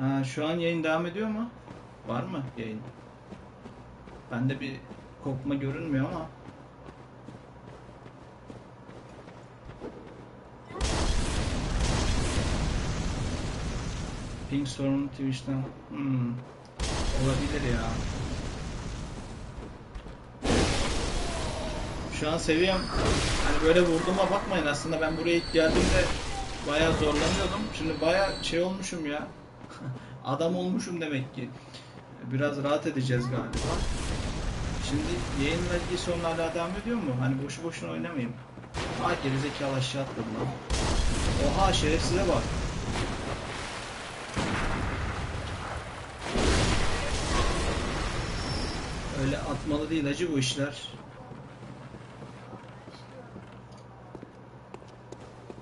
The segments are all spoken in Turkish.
Ha, şu an yayın devam ediyor mu? Var mı yayın? Bende bir kopma görünmüyor ama. Pink sorun Twitch'ten. Hmm. Olabilir ya. Şu an seviyem hani böyle vurduğuma bakmayın aslında ben buraya ilk geldiğimde bayağı zorlanıyordum. Şimdi bayağı şey olmuşum ya. Adam olmuşum demek ki. Biraz rahat edeceğiz galiba. Şimdi yayınla ilgili sorun hala devam ediyor mu? Hani boşu boşuna oynamayayım. Ha gerizekalı aşağı atladı lan. Oha şerefsize bak. Öyle atmalı değil acı bu işler.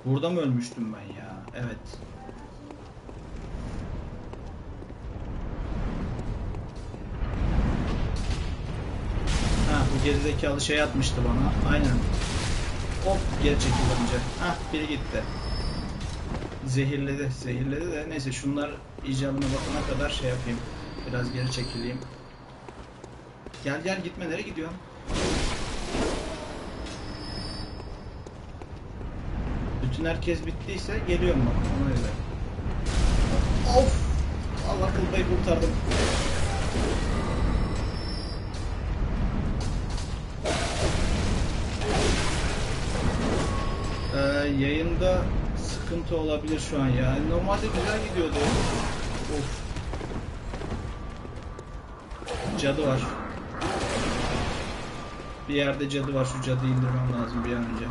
Burada mı ölmüştüm ben ya? Evet. Gerizekalı şey atmıştı bana. Aynen. Hop geri çekildi önce. Hah biri gitti. Zehirledi. Zehirledi de neyse şunlar icabına bakana kadar şey yapayım. Biraz geri çekileyim. Gel gel gitme nereye gidiyorsun? Bütün herkes bittiyse geliyorum bak ona göre. Of! Allah kılbayı kurtardım. Ee, yayında sıkıntı olabilir şu an ya. Normalde güzel gidiyordu. Of. Cadı var. Bir yerde cadı var. Şu cadıyı indirmem lazım bir an önce.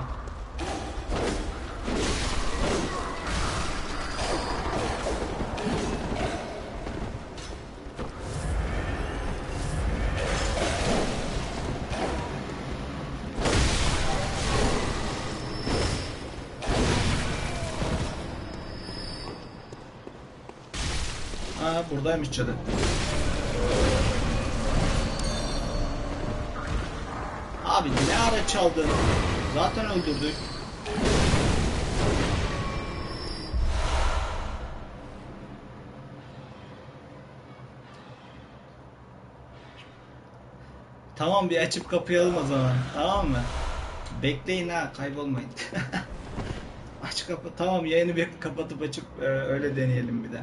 Aa buradaymış cadı. Abi ne ara çaldın? Zaten öldürdük. Tamam bir açıp kapayalım o zaman. Tamam mı? Bekleyin ha kaybolmayın. Aç kapı. Tamam yayını bir kapatıp açıp e, öyle deneyelim bir de.